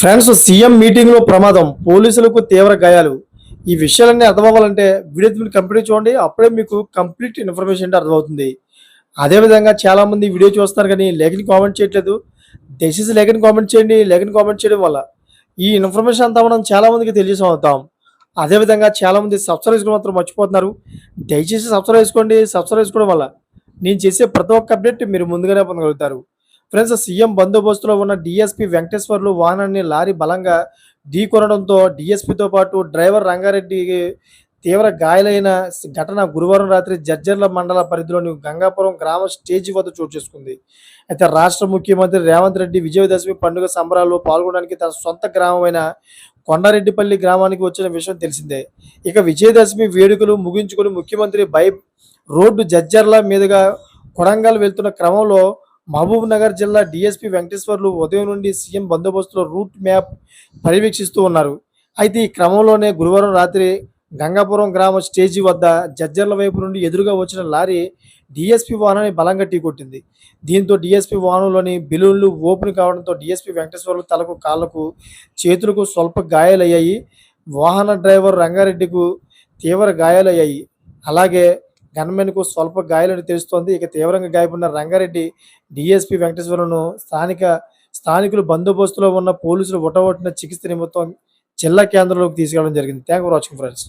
Friends CM మీటింగ్లో ప్రమాదం పోలీసులకు తీవ్ర గాయాలు. ఈ విషయాలన్నీ అర్థమవ్వాలంటే వీడియో మీరు కంప్లీట్ చూడండి అప్పుడే మీకు కంప్లీట్ ఇన్ఫర్మేషన్ అంటే అర్థమవుతుంది. అదేవిధంగా చాలా మంది వీడియో చూస్తారు కానీ లేఖని కామెంట్ చేయట్లేదు. దయచేసి లేఖని కామెంట్ చేయండి లేఖని కామెంట్ చేయడం వల్ల ఈ ఇన్ఫర్మేషన్ అంతా మనం చాలా మందికి తెలియజేసి అవుతాం అదేవిధంగా చాలా మంది సబ్స్క్రైబ్ చేసుకోవడం మాత్రం మర్చిపోతున్నారు. దయచేసి సబ్స్క్రైబ్ చేసుకోండి సబ్స్క్రైబ్ చేసుకోవడం వల్ల నేను చేసే ప్రతి ఒక్క అప్డేట్ మీరు ముందుగానే పొందగలుగుతారు. ఫ్రెండ్స్ సీఎం బందోబస్తులో ఉన్న డిఎస్పీ వెంకటేశ్వర్లు వాహనాన్ని లారీ బలంగా ఢీకొనడంతో డిఎస్పీతో పాటు డ్రైవర్ రంగారెడ్డికి తీవ్ర గాయాలైన ఘటన గురువారం రాత్రి జడ్జర్ల మండల పరిధిలోని గంగాపురం గ్రామ స్టేజి వద్ద చోటు చేసుకుంది. అయితే రాష్ట్ర ముఖ్యమంత్రి రేవంత్ రెడ్డి విజయదశమి పండుగ సంబరాల్లో పాల్గొనడానికి తన సొంత గ్రామమైన కొండారెడ్డిపల్లి గ్రామానికి వచ్చిన విషయం తెలిసిందే. ఇక విజయదశమి వేడుకలు ముగించుకుని ముఖ్యమంత్రి బై రోడ్డు జడ్జర్ల మీదుగా కొడంగల్ వెళ్తున్న క్రమంలో మహబూబ్ నగర్ జిల్లా డిఎస్పీ వెంకటేశ్వర్లు ఉదయం నుండి సీఎం బందోబస్తులో రూట్ మ్యాప్ పర్యవేక్షిస్తూ ఉన్నారు. అయితే ఈ క్రమంలోనే గురువారం రాత్రి గంగాపురం గ్రామ స్టేజీ వద్ద జడ్జర్ల వైపు నుండి ఎదురుగా వచ్చిన లారీ డిఎస్పీ వాహనాన్ని బలంగా ఢీకొట్టింది. దీంతో డిఎస్పీ వాహనంలోని బెలూన్లు ఓపెన్ కావడంతో డిఎస్పీ వెంకటేశ్వర్లు తలకు కాళ్ళకు చేతులకు స్వల్ప గాయాలయ్యాయి. వాహన డ్రైవర్ రంగారెడ్డికు తీవ్ర గాయాలయ్యాయి. అలాగే గన్మెన్కు స్వల్ప గాయాలని తెలుస్తోంది. ఇక తీవ్రంగా గాయపడిన రంగారెడ్డి డిఎస్పీ వెంకటేశ్వరను స్థానిక స్థానికులు బందోబస్తులో ఉన్న పోలీసులు ఒటవొట్టిన చికిత్స నిమిత్తం జిల్లా కేంద్రంలోకి తీసుకెళ్ళడం జరిగింది. Thank for watching friends.